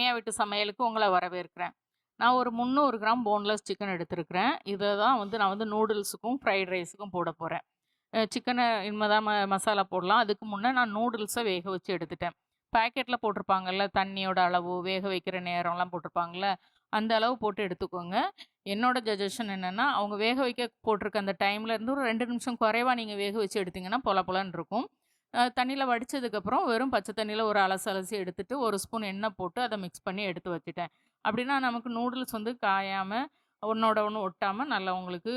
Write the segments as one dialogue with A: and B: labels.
A: ரம்யா வீட்டு சமையலுக்கு உங்களை வரவேற்கிறேன். நான் ஒரு 300 கிராம் போன்லெஸ் சிக்கன் எடுத்திருக்கிறேன். இதை தான் வந்து நான் வந்து நூடுல்ஸுக்கும், ஃப்ரைட் ரைஸுக்கும் போட போகிறேன் சிக்கனை இனிமேல் தான் ம மசாலா போடலாம். அதுக்கு முன்னே நான் நூடுல்ஸை வேக வச்சு எடுத்துட்டேன். பேக்கெட்டில் போட்டிருப்பாங்கல்ல, தண்ணியோட அளவு, வேக வைக்கிற நேரம்லாம் போட்டிருப்பாங்கல்ல, அந்த அளவு போட்டு எடுத்துக்கோங்க. என்னோட சஜஷன் என்னென்னா அவங்க வேக வைக்க போட்டிருக்க அந்த டைம்லேருந்து ஒரு ரெண்டு நிமிஷம் குறைவா நீங்கள் வேக வச்சு எடுத்தீங்கன்னா, பொல பொலன்னு இருக்கும். தண்ணியில் வடித்ததுக்கப்புறம் வடிச்சதுக்கப்புறம் வெறும் பச்சை தண்ணியில் ஒரு அலசு அலசி எடுத்துட்டு, ஒரு ஸ்பூன் எண்ணெய் போட்டு அதை மிக்ஸ் பண்ணி எடுத்து வச்சுட்டேன். அப்படின்னா நமக்கு நூடுல்ஸ் வந்து காயாமல் ஒன்றோட ஒன்று ஒட்டாமல் நல்லா உங்களுக்கு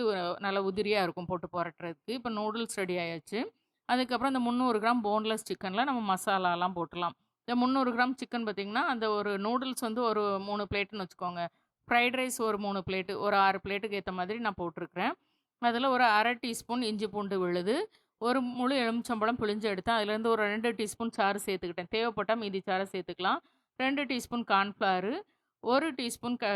A: நல்லா உதிரியாக இருக்கும் போட்டு புரட்டுறதுக்கு. இப்போ நூடுல்ஸ் ரெடி ஆயாச்சு. அதுக்கப்புறம் இந்த 300 கிராம் போன்லெஸ் சிக்கனில் நம்ம மசாலாலாம் போட்டலாம் இந்த 300 கிராம் சிக்கன் பார்த்திங்கன்னா அந்த ஒரு நூடுல்ஸ் வந்து ஒரு மூணு பிளேட்டுன்னு வச்சுக்கோங்க. ஃப்ரைட் ரைஸ் ஒரு மூணு பிளேட்டு, ஒரு ஆறு பிளேட்டுக்கு ஏற்ற மாதிரி நான் போட்டிருக்கிறேன். அதில் ஒரு அரை டீஸ்பூன் இஞ்சி பூண்டு விழுது, ஒரு முழு எலுமிச்சம்பழம் பிழிஞ்சு எடுத்தேன். அதுலேருந்து ஒரு ரெண்டு டீஸ்பூன் சாறு சேர்த்துக்கிட்டேன். தேவைப்பட்டால் மீதி சாறு சேர்த்துக்கலாம். ரெண்டு டீஸ்பூன் கார்ன்ஃப்ளவரு, ஒரு டீஸ்பூன் க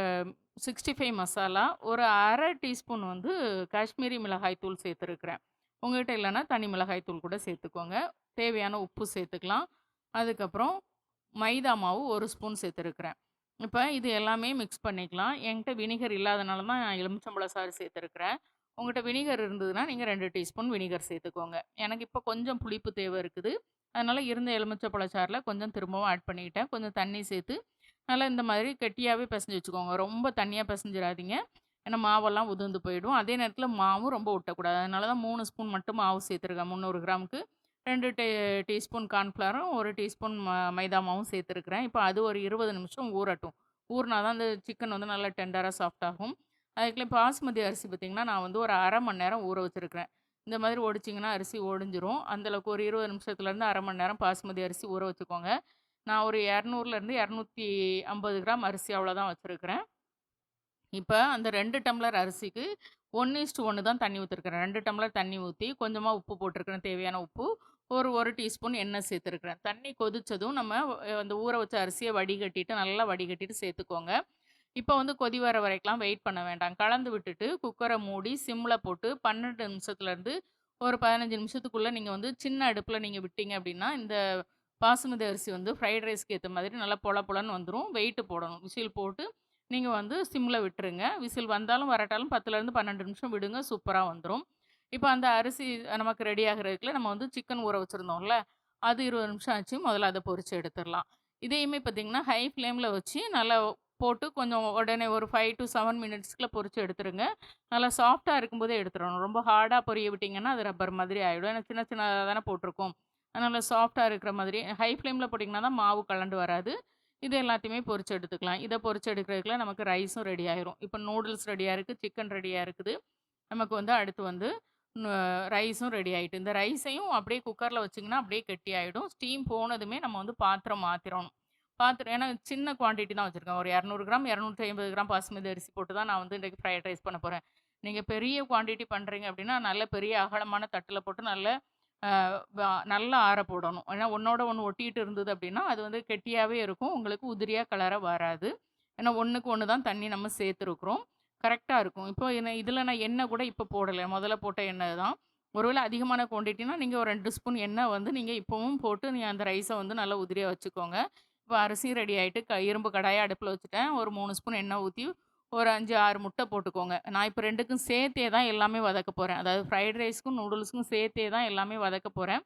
A: 65 மசாலா, ஒரு அரை டீஸ்பூன் வந்து காஷ்மீரி மிளகாய் தூள் சேர்த்துருக்கிறேன். உங்கள்கிட்ட இல்லைன்னா தனி மிளகாய் தூள் கூட சேர்த்துக்கோங்க. தேவையான உப்பு சேர்த்துக்கலாம். அதுக்கப்புறம் மைதா மாவு ஒரு ஸ்பூன் சேர்த்துருக்கிறேன். இப்போ இது எல்லாமே மிக்ஸ் பண்ணிக்கலாம். என்கிட்ட வினிகர் இல்லாதனால தான் நான் எலுமிச்சம்பழ சாறு சேர்த்துருக்குறேன் உங்கள்கிட்ட வினிகர் இருந்ததுன்னா, நீங்கள் ரெண்டு டீஸ்பூன் வினிகர் சேர்த்துக்கோங்க. எனக்கு இப்போ கொஞ்சம் புளிப்பு தேவை இருக்குது. அதனால் இருந்த எலுமிச்சை பழச்சாரில் கொஞ்சம் திரும்பவும் ஆட் பண்ணிக்கிட்டேன். கொஞ்சம் தண்ணி சேர்த்து, நல்லா இந்த மாதிரி கெட்டியாகவே பிசைஞ்சு வச்சுக்கோங்க. ரொம்ப தண்ணியாக பிசைஞ்சிடாதீங்க ஏன்னா மாவெல்லாம் உதிர்ந்து போயிடும். அதே நேரத்தில் மாவும் ரொம்ப ஒட்டக்கூடாது. அதனால தான் மூணு ஸ்பூன் மட்டும் மாவு சேர்த்துருக்கேன். 300 கிராமுக்கு ரெண்டு டீ டீஸ்பூன் கார்ன்ஃப்ளவரும், ஒரு டீஸ்பூன் ம மைதா மாவும் சேர்த்துருக்குறேன் இப்போ அது ஒரு 20 நிமிஷம் ஊறட்டும். ஊறினா தான் அந்த சிக்கன் வந்து நல்லா டெண்டராக சாஃப்ட் ஆகும். அதுக்குள்ளே பாஸ்மதி அரிசி பார்த்தீங்கன்னா, நான் வந்து ஒரு அரை மணி நேரம் ஊற வச்சுருக்கிறேன் இந்த மாதிரி ஒடிச்சிங்கன்னா அரிசி ஒடிஞ்சிரும். அந்தளவுக்கு ஒரு 20 நிமிஷத்துலேருந்து அரை மணி நேரம் பாஸ்மதி அரிசி ஊற வச்சுக்கோங்க. நான் ஒரு 200லேருந்து 250 கிராம் அரிசி அவ்வளோதான் வச்சுருக்கிறேன் இப்போ அந்த ரெண்டு டம்ளர் அரிசிக்கு 1:1 தான் தண்ணி ஊத்திருக்கிறேன். 2 டம்ளர் தண்ணி ஊற்றி கொஞ்சமாக உப்பு போட்டிருக்கிறேன். தேவையான உப்பு. ஒரு ஒரு டீஸ்பூன் எண்ணெய் சேர்த்துருக்குறேன் தண்ணி கொதித்ததும் நம்ம அந்த ஊற வச்ச அரிசியை வடிகட்டிட்டு, நல்லா வடிகட்டிட்டு சேர்த்துக்கோங்க. இப்போ வந்து கொதி வர வரைக்கலாம் வெயிட் பண்ண வேண்டாம். கலந்து விட்டுட்டு, குக்கரை மூடி சிம்மில் போட்டு 12 நிமிஷத்துலேருந்து ஒரு பதினஞ்சு நிமிஷத்துக்குள்ளே நீங்கள் வந்து சின்ன அடுப்பில் நீங்கள் விட்டீங்க அப்படின்னா, இந்த பாசுமதி அரிசி வந்து ஃப்ரைட் ரைஸ்க்கு ஏற்ற மாதிரி நல்லா பொல பொலன்னு வந்துடும் வெயிட் போடணும். விசில் போட்டு நீங்கள் வந்து சிம்மில் விட்டுருங்க. விசில் வந்தாலும் வராட்டாலும் 10லேருந்து 12 நிமிஷம் விடுங்க. சூப்பராக வந்துடும் இப்போ அந்த அரிசி நமக்கு ரெடி ஆகுறதுக்குள்ள நம்ம வந்து சிக்கன் ஊற வச்சுருந்தோம்ல அது 20 நிமிஷம் ஆச்சு. முதல்ல அதை பொறிச்சு எடுத்துடலாம் இதையுமே பார்த்திங்கன்னா ஹை ஃப்ளேமில் வச்சு நல்லா போட்டு கொஞ்சம் உடனே ஒரு ஃபைவ் டூ செவன் மினிட்ஸ்க்குள்ள பொறிச்சு எடுத்துருங்க. நல்லா சாஃப்டாக இருக்கும்போதே எடுத்துடணும் ரொம்ப ஹார்டாக பொரிய விட்டிங்கன்னா அது ரப்பர் மாதிரி ஆகிடும் ஏன்னா சின்ன சின்னதாக தானே போட்டிருக்கோம். அதனால் சாஃப்டாக இருக்கிற மாதிரி ஹை ஃப்ளேமில் போட்டிங்கன்னா தான் மாவு கலண்டு வராது. இது எல்லாத்தையுமே பொரிச்சு எடுத்துக்கலாம். இதை பொரிச்சு எடுக்கிறதுக்குள்ள நமக்கு ரைஸும் ரெடி ஆயிரும். இப்போ நூடுல்ஸ் ரெடியாக இருக்குது சிக்கன் ரெடியாக இருக்குது. நமக்கு வந்து அடுத்து வந்து ரைஸும் ரெடி ஆயிட்டு. இந்த ரைஸையும் அப்படியே குக்கரில் வச்சீங்கன்னா, அப்படியே கெட்டியாயிடும். ஸ்டீம் போனதுமே நம்ம வந்து பாத்திரம் மாத்திரணும். பாத்திரம் ஏன்னா சின்ன குவான்டிட்டி தான் வச்சுருக்கேன் ஒரு 200 கிராம், 250 கிராம் பாசுமதி அரிசி போட்டு தான் நான் வந்து இன்றைக்கு ஃப்ரைட் ரைஸ் பண்ண போகிறேன் நீங்கள் பெரிய குவான்டிட்டி பண்ணுறீங்க அப்படின்னா, நல்ல பெரிய அகலமான தட்டில் போட்டு நல்ல நல்லா ஆற போடணும். ஏன்னா ஒன்றோட ஒன்று ஒட்டிட்டு இருந்தது அப்படின்னா, அது வந்து கெட்டியாகவே இருக்கும். உங்களுக்கு உதிரியாக கலராக வராது. ஏன்னா 1க்கு 1 தான் தண்ணி நம்ம சேர்த்துருக்குறோம் கரெக்டாக இருக்கும். இப்போ என்ன இதில் நான் எண்ணெய் கூட இப்போ போடலை முதல்ல போட்ட எண்ணெய் தான். ஒருவேளை அதிகமான குவான்டிட்டினா, நீங்கள் ஒரு ரெண்டு ஸ்பூன் எண்ணெய் வந்து நீங்கள் இப்போவும் போட்டு நீங்கள் அந்த ரைஸை வந்து நல்லா உதிரியாக வச்சுக்கோங்க. இப்போ அரிசியும் ரெடி ஆகிட்டு க இரும்பு கடாயை அடுப்பில் வச்சுட்டேன். ஒரு மூணு ஸ்பூன் எண்ணெய் ஊற்றி ஒரு 5, 6 முட்டை போட்டுக்கோங்க. நான் இப்போ ரெண்டுக்கும் சேர்த்தே தான் எல்லாமே வதக்க போகிறேன் அதாவது ஃப்ரைட் ரைஸ்க்கும், நூடுல்ஸுக்கும் சேர்த்தே தான் எல்லாமே வதக்க போகிறேன்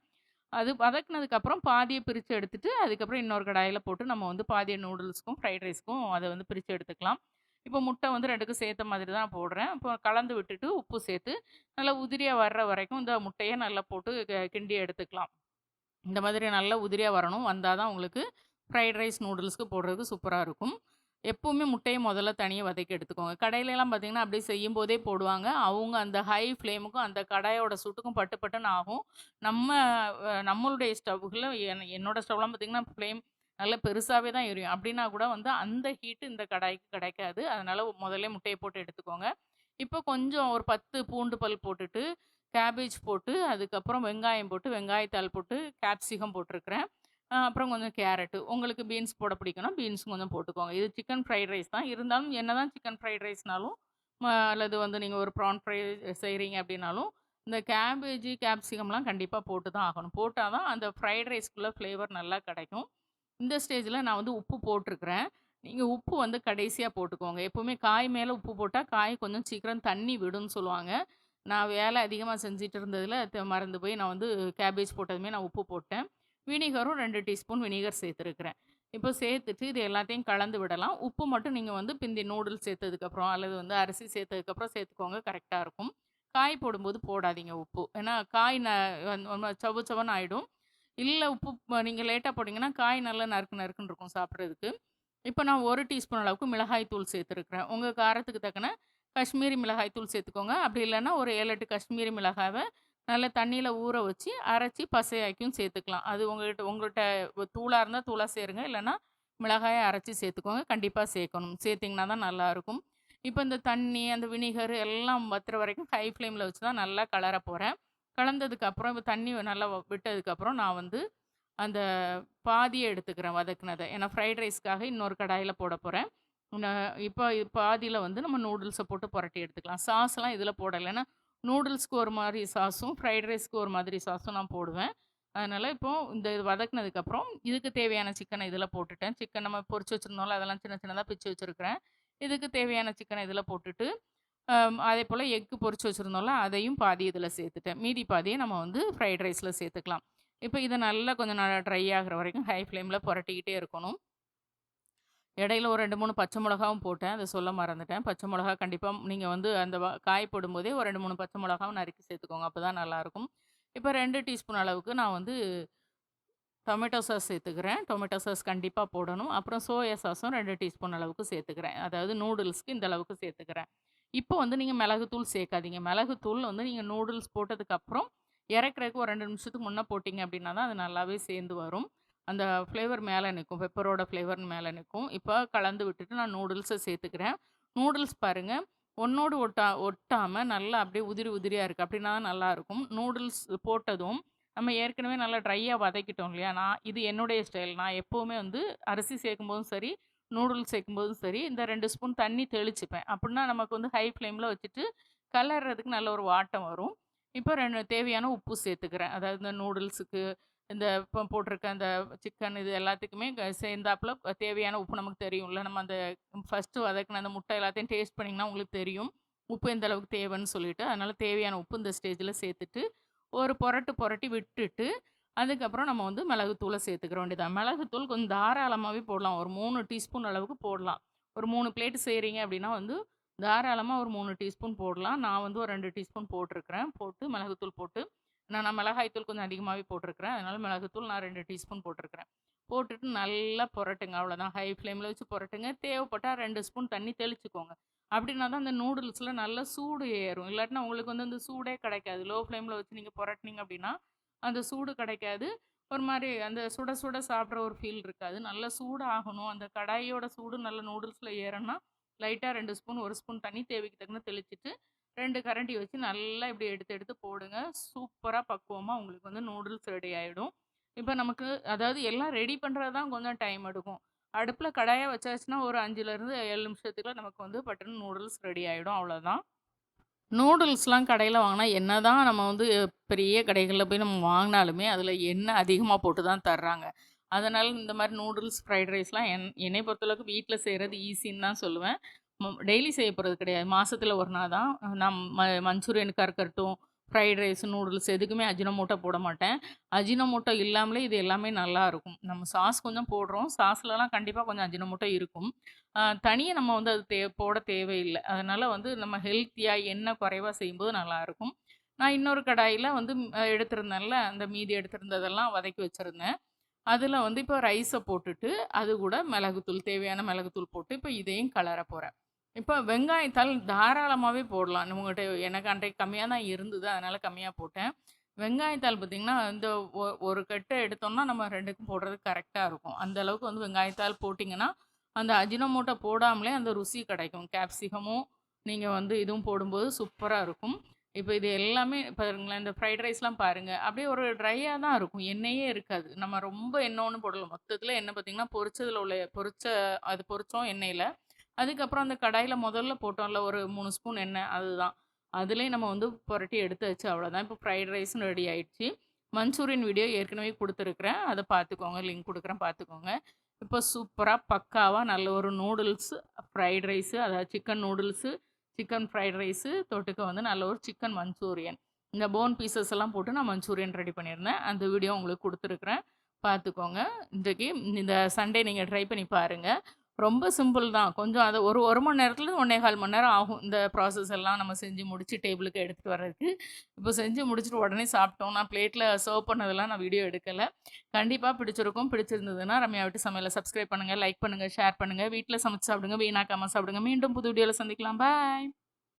A: அது வதக்குனதுக்கப்புறம் பாதியை பிரித்து எடுத்துட்டு, அதுக்கப்புறம் இன்னொரு கடாயில் போட்டு நம்ம வந்து பாதியை நூடுல்ஸ்க்கும், ஃப்ரைட் ரைஸ்க்கும் அதை வந்து பிரித்து எடுத்துக்கலாம். இப்போ முட்டை வந்து ரெண்டுக்கும் சேர்த்த மாதிரி தான் போடுறேன். இப்போ கலந்து விட்டுட்டு, உப்பு சேர்த்து, நல்லா உதிரியாக வர்ற வரைக்கும் இந்த முட்டையை நல்லா போட்டு க கிண்டி எடுத்துக்கலாம். இந்த மாதிரி நல்லா உதிரியாக வரணும். வந்தால் தான் உங்களுக்கு ஃப்ரைட் ரைஸ், நூடுல்ஸ்க்கு போடுறதுக்கு சூப்பராக இருக்கும். எப்போவுமே முட்டையை முதல்ல தனியாக வதக்கி எடுத்துக்கோங்க. கடையிலலாம் பார்த்தீங்கன்னா, அப்படியே செய்யும்போதே போடுவாங்க. அவங்க அந்த ஹை ஃப்ளேமுக்கும், அந்த கடாயோட சூட்டுக்கும் பட்டு பட்டுன்னு ஆகும். நம்ம நம்மளுடைய ஸ்டவ்வில் என் என்னோடய ஸ்டவ்லாம் பார்த்தீங்கன்னா, ஃப்ளேம் நல்லா பெருசாகவே தான் எரியும். அப்படின்னா கூட வந்து அந்த ஹீட்டு இந்த கடாய்க்கு கிடைக்காது. அதனால் முதல்ல முட்டையை போட்டு எடுத்துக்கோங்க. இப்போ கொஞ்சம் ஒரு 10 பூண்டு பல் போட்டுட்டு, கேபேஜ் போட்டு, அதுக்கப்புறம் வெங்காயம் போட்டு, வெங்காயத்தால் போட்டு, கேப்சிகம் போட்டிருக்கிறேன். அப்புறம் கொஞ்சம் கேரட்டு. உங்களுக்கு பீன்ஸ் போட பிடிக்கும்னா, பீன்ஸும் கொஞ்சம் போட்டுக்கோங்க. இது சிக்கன் ஃப்ரைட் ரைஸ் தான். இருந்தாலும் என்ன தான் சிக்கன் ஃப்ரைட் ரைஸ்னாலும், அல்லது வந்து நீங்கள் ஒரு ப்ரான் ஃப்ரை செய்கிறீங்க அப்படின்னாலும், இந்த கேபேஜ், கேப்சிகம்லாம் கண்டிப்பாக போட்டு தான் ஆகணும். போட்டால் தான் அந்த ஃப்ரைட் ரைஸ்க்குள்ளே ஃப்ளேவர் நல்லா கிடைக்கும். இந்த ஸ்டேஜில் நான் வந்து உப்பு போட்டிருக்கிறேன் நீங்கள் உப்பு வந்து கடைசியாக போட்டுக்கோங்க எப்போவுமே காய் மேலே உப்பு போட்டால் காய் கொஞ்சம் சீக்கிரம் தண்ணி விடும்னு சொல்லுவாங்க நான் வேலை அதிகமாக செஞ்சுட்டு இருந்ததில் மறந்து போய் நான் வந்து கேபேஜ் போட்டதுமே நான் உப்பு போட்டேன் வினிகரும் ரெண்டு டீஸ்பூன் வினிகர் சேர்த்துருக்குறேன். இப்போ சேர்த்துட்டு இது எல்லாத்தையும் கலந்து விடலாம். உப்பு மட்டும் நீங்கள் வந்து பிந்தி நூடுல்ஸ் சேர்த்ததுக்கப்புறம் அல்லது வந்து அரிசி சேர்த்ததுக்கப்புறம் சேர்த்துக்கோங்க கரெக்டாக இருக்கும். காய் போடும்போது போடாதீங்க உப்பு. ஏன்னா காய் ந சவு சவன்னு ஆகிடும் இல்லை உப்பு நீங்கள் லேட்டாக போட்டிங்கன்னா காய் நல்லா நறுக்கு நறுக்குன்னு இருக்கும் சாப்பிட்றதுக்கு. இப்போ நான் ஒரு டீஸ்பூன் அளவுக்கு மிளகாய் தூள் சேர்த்துருக்குறேன். உங்கள் காரத்துக்கு தக்கன காஷ்மீரி மிளகாய் தூள் சேர்த்துக்கோங்க. அப்படி இல்லைன்னா ஒரு ஏழு எட்டு காஷ்மீரி மிளகாவை நல்லா தண்ணியில் ஊற வச்சு அரைச்சி பசையாக்கியும் சேர்த்துக்கலாம். அது உங்கள்கிட்ட உங்கள்கிட்ட தூளாக இருந்தால் தூளாக சேருங்க. இல்லைன்னா மிளகாயை அரைச்சி சேர்த்துக்கோங்க. கண்டிப்பாக சேர்க்கணும். சேர்த்திங்கன்னா தான் நல்லாயிருக்கும். இப்போ இந்த தண்ணி அந்த வினிகர் எல்லாம் வத்துற வரைக்கும் ஹை ஃப்ளேமில் வச்சு தான் நல்லா கலர போகிறேன் கலந்ததுக்கப்புறம் இப்போ தண்ணி நல்லா விட்டதுக்கப்புறம் நான் வந்து அந்த பாதியை எடுத்துக்கிறேன் வதக்குனதை. ஏன்னா ஃப்ரைட் ரைஸ்க்காக இன்னொரு கடாயில் போட போகிறேன் இப்போ பாதியில் வந்து நம்ம நூடுல்ஸை போட்டு புரட்டி எடுத்துக்கலாம். சாஸ்லாம் இதில் போடலைன்னா நூடுல்ஸ்க்கு ஒரு மாதிரி சாஸும் ஃப்ரைட் ரைஸ்க்கு ஒரு மாதிரி சாஸும் நான் போடுவேன். அதனால் இப்போது இந்த இது வதக்குனதுக்கப்புறம் இதுக்கு தேவையான சிக்கனை இதில் போட்டுட்டேன். சிக்கன் நம்ம பொரிச்சு வச்சுருந்தோம்ல அதெல்லாம் சின்ன சின்னதாக பிச்சு வச்சுருக்கிறேன். இதுக்கு தேவையான சிக்கனை இதில் போட்டுட்டு அதே போல் எக்கு பொரிச்சு வச்சுருந்தோம்ல அதையும் பாதி இதில் சேர்த்துட்டேன். மீதி பாதியை நம்ம வந்து ஃப்ரைட் ரைஸில் சேர்த்துக்கலாம். இப்போ இதை நல்லா கொஞ்சம் நல்லா ட்ரை ஆகிற வரைக்கும் ஹை ஃப்ளேமில் புரட்டிக்கிட்டே இருக்கணும். இடையில ஒரு ரெண்டு மூணு பச்சை மிளகாவும் போட்டேன். அதை சொல்ல மறந்துட்டேன். பச்சை மிளகா கண்டிப்பாக நீங்கள் வந்து அந்த காய் போடும்போதே ஒரு ரெண்டு மூணு பச்சை மிளகாவும் நறுக்கி சேர்த்துக்கோங்க. அப்போ தான் நல்லாயிருக்கும் இப்போ ரெண்டு டீஸ்பூன் அளவுக்கு நான் வந்து டொமேட்டோ சாஸ் சேர்த்துக்கிறேன். டொமேட்டோ சாஸ் கண்டிப்பாக போடணும். அப்புறம் சோயா சாஸும் ரெண்டு டீஸ்பூன் அளவுக்கு சேர்த்துக்கிறேன். அதாவது நூடுல்ஸ்க்கு இந்த அளவுக்கு சேர்த்துக்கிறேன். இப்போ வந்து நீங்கள் மிளகுத்தூள் சேர்க்காதீங்க. மிளகுத்தூள் வந்து நீங்கள் நூடுல்ஸ் போட்டதுக்கப்புறம் இறக்குறதுக்கு ஒரு ரெண்டு நிமிஷத்துக்கு முன்னே போட்டிங்க அப்படின்னா தான் அது நல்லாவே சேர்ந்து வரும். அந்த ஃப்ளேவர் மேலே நிற்கும் பெப்பரோட ஃப்ளேவர் மேலே நிற்கும் இப்போ கலந்து விட்டுட்டு நான் நூடுல்ஸை சேர்த்துக்கிறேன். நூடுல்ஸ் பாருங்கள் ஒன்றோடு ஒட்டா ஒட்டாமல் நல்லா அப்படியே உதிரி உதிரியாக இருக்குது அப்படின்னா தான் நல்லாயிருக்கும் நூடுல்ஸ் போட்டதும் நம்ம ஏற்கனவே நல்லா ட்ரையாக வதக்கிட்டோம் இல்லையா? நான் இது என்னுடைய ஸ்டைல் நான் எப்போவுமே வந்து அரிசி சேர்க்கும்போதும் சரி நூடுல்ஸ் சேர்க்கும்போதும் சரி இந்த ரெண்டு ஸ்பூன் தண்ணி தெளிச்சுப்பேன். அப்படின்னா நமக்கு வந்து ஹை ஃப்ளேமில் வச்சுட்டு கலர்றதுக்கு நல்ல ஒரு வாட்டம் வரும். இப்போ ரெண்டு தேவையான உப்பு சேர்த்துக்கிறேன். அதாவது இந்த நூடுல்ஸுக்கு இந்த இப்போ போட்டிருக்க அந்த சிக்கன் இது எல்லாத்துக்குமே சேர்ந்தாப்புல தேவையான உப்பு நமக்கு தெரியும்ல. நம்ம அந்த ஃபஸ்ட்டு வதக்கின அந்த முட்டை எல்லாத்தையும் டேஸ்ட் பண்ணிங்கன்னா உங்களுக்கு தெரியும். உப்பு எந்த அளவுக்கு தேவைன்னு சொல்லிட்டு. அதனால் தேவையான உப்பு இந்த ஸ்டேஜில் சேர்த்துட்டு ஒரு புரட்டு புரட்டி விட்டுட்டு அதுக்கப்புறம் நம்ம வந்து மிளகுத்தூளை சேர்த்துக்கிற வேண்டியதான் மிளகுத்தூள் கொஞ்சம் தாராளமாகவே போடலாம். ஒரு மூணு டீஸ்பூன் அளவுக்கு போடலாம். ஒரு மூணு பிளேட்டு செய்கிறீங்க அப்படின்னா வந்து தாராளமாக ஒரு மூணு டீஸ்பூன் போடலாம். நான் வந்து ஒரு ரெண்டு டீஸ்பூன் போட்டிருக்கிறேன். போட்டு மிளகுத்தூள் போட்டு நான் நான் மிளகாய்த்தூள் கொஞ்சம் அதிகமாகவே போட்டிருக்கிறேன். அதனால் மிளகுத்தூள் நான் ரெண்டு டீஸ்பூன் போட்டிருக்கிறேன். போட்டுட்டு நல்லா புரட்டுங்க. அவ்வளோதான். ஹை ஃப்ளேமில் வச்சு புரட்டுங்க. தேவைப்பட்டால் ரெண்டு ஸ்பூன் தண்ணி தெளிச்சுக்கோங்க. அப்படின்னா தான் அந்த நூடுல்ஸில் நல்லா சூடு ஏறும். இல்லாட்டினா உங்களுக்கு வந்து அந்த சூடே கிடைக்காது. லோ ஃப்ளேமில் வச்சு நீங்கள் புரட்டினீங்க அப்படின்னா அந்த சூடு கிடைக்காது. ஒரு மாதிரி அந்த சுட சுட சாப்பிட்ற ஒரு ஃபீல் இருக்காது. நல்லா சூடு ஆகணும் அந்த கடாயோட சூடு நல்ல நூடுல்ஸில் ஏறனா லைட்டாக ரெண்டு ஸ்பூன் ஒரு ஸ்பூன் தண்ணி தேவைக்கு தகுந்த தெளிச்சிட்டு ரெண்டு கரண்டி வச்சு நல்லா இப்படி எடுத்து எடுத்து போடுங்க. சூப்பராக பக்குவமாக உங்களுக்கு வந்து நூடுல்ஸ் ரெடி ஆகிடும் இப்போ நமக்கு அதாவது எல்லாம் ரெடி பண்ணுறது தான் கொஞ்சம் டைம் எடுக்கும். அடுப்பில் கடாயை வச்சாச்சுன்னா ஒரு அஞ்சுலேருந்து ஏழு நிமிஷத்துக்குள்ள நமக்கு வந்து பட்டன் நூடுல்ஸ் ரெடி ஆகிடும் அவ்வளோதான் நூடுல்ஸ்லாம் கடையில் வாங்கினா என்ன தான் நம்ம வந்து பெரிய கடைகளில் போய் நம்ம வாங்கினாலுமே அதில் எண்ணெய் அதிகமாக போட்டு தான் தர்றாங்க. அதனால் இந்த மாதிரி நூடுல்ஸ் ஃப்ரைட் ரைஸ்லாம் என் என்னை பொறுத்தளவுக்கு வீட்டில் செய்கிறது ஈஸின்னு தான் சொல்லுவேன். டெய்லி செய்ய போகிறது கிடையாது. மாதத்தில் ஒரு நாள் தான். நான் ம மஞ்சூரியனுக்காக இருக்கட்டும் ஃப்ரைட் ரைஸ் நூடுல்ஸ் எதுக்குமே அஜினமோட்டோ போட மாட்டேன். அஜினமோட்டோ இல்லாமலே இது எல்லாமே நல்லா இருக்கும். நம்ம சாஸ் கொஞ்சம் போடுறோம். சாஸ்லலாம் கண்டிப்பாக கொஞ்சம் அஜினமோட்டோ இருக்கும். தனியாக நம்ம வந்து அது தே போட தேவையில்லை. அதனால் வந்து நம்ம ஹெல்த்தியாக எண்ணெய் குறைவாக செய்யும்போது நல்லாயிருக்கும் நான் இன்னொரு கடாயில் வந்து எடுத்திருந்தேன்ல அந்த மீதி எடுத்திருந்ததெல்லாம் வதக்கி வச்சுருந்தேன். அதில் வந்து இப்போ ரைஸை போட்டுட்டு அது கூட மிளகுத்தூள் தேவையான மிளகுத்தூள் போட்டு இப்போ இதையும் கலர போகிறேன் இப்போ வெங்காயத்தால் தாராளமாகவே போடலாம். நம்மகிட்ட எனக்கு அன்றைக்கு கம்மியாக தான் இருந்தது. அதனால் கம்மியாக போட்டேன். வெங்காயத்தால் பார்த்திங்கன்னா இந்த ஒரு கட்டை எடுத்தோம்னா நம்ம ரெண்டுக்கும் போடுறது கரெக்டாக இருக்கும். அந்த அளவுக்கு வந்து வெங்காயத்தாள் போட்டிங்கன்னா அந்த அஜினமோட்டை போடாமலே அந்த ருசி கிடைக்கும். கேப்சிகமும் நீங்கள் வந்து இதுவும் போடும்போது சூப்பராக இருக்கும். இப்போ இது எல்லாமே பாருங்களேன் இந்த ஃப்ரைட் ரைஸ்லாம் பாருங்கள் அப்படியே ஒரு ட்ரையாக தான் இருக்கும். எண்ணெயே இருக்காது. நம்ம ரொம்ப எண்ணெய் ஒன்று போடலாம் மொத்தத்தில் எண்ணெய் பார்த்திங்கன்னா பொரிச்சதில் உள்ள பொரிச்ச அது பொரித்தோம் எண்ணெயில். அதுக்கப்புறம் அந்த கடாயில் முதல்ல போட்டோம்ல ஒரு மூணு ஸ்பூன் எண்ணெய் அதுதான் அதுலேயும் நம்ம வந்து புரட்டி எடுத்து வச்சு அவ்வளோதான் இப்போ ஃப்ரைட் ரைஸும் ரெடி ஆயிடுச்சு மஞ்சூரியன் வீடியோ ஏற்கனவே கொடுத்துருக்குறேன் அதை பார்த்துக்கோங்க. லிங்க் கொடுக்குறேன் பார்த்துக்கோங்க. இப்போ சூப்பராக பக்காவாக நல்ல ஒரு நூடுல்ஸ், ஃப்ரைட் ரைஸு அதாவது chicken noodles, chicken fried rice தொட்டுக்க வந்து நல்ல ஒரு சிக்கன் மஞ்சூரியன். இந்த போன் பீசஸ் எல்லாம் போட்டு நான் மஞ்சூரியன் ரெடி பண்ணியிருந்தேன். அந்த வீடியோ உங்களுக்கு கொடுத்துருக்குறேன் பார்த்துக்கோங்க. இன்றைக்கு இந்த சண்டே நீங்கள் ட்ரை பண்ணி பாருங்கள் ரொம்ப சிம்பிள் தான். கொஞ்சம் அது ஒரு ஒரு மணி நேரத்தில் ஒன்றே கால் மணி நேரம் ஆகும். இந்த ப்ராசஸ் எல்லாம் நம்ம செஞ்சு முடித்து டேபிளுக்கு எடுத்துகிட்டு வர்றதுக்கு. இப்போ செஞ்சு முடிச்சுட்டு உடனே சாப்பிட்டோம். நான் பிளேட்டில் சர்வ் பண்ணதெல்லாம் நான் வீடியோ எடுக்கலை கண்டிப்பாக பிடிச்சிருக்கும். பிடிச்சிருந்ததுன்னா ரம்யா வீட்டு சமையலை சப்ஸ்கிரைப் பண்ணுங்க, லைக் பண்ணுங்கள் ஷேர் பண்ணுங்கள் வீட்டில் சமைச்சு சாப்பிடுங்க. வீணாக்காமல் சாப்பிடுங்க. மீண்டும் புது வீடியோவில் சந்திக்கலாம். பாய்.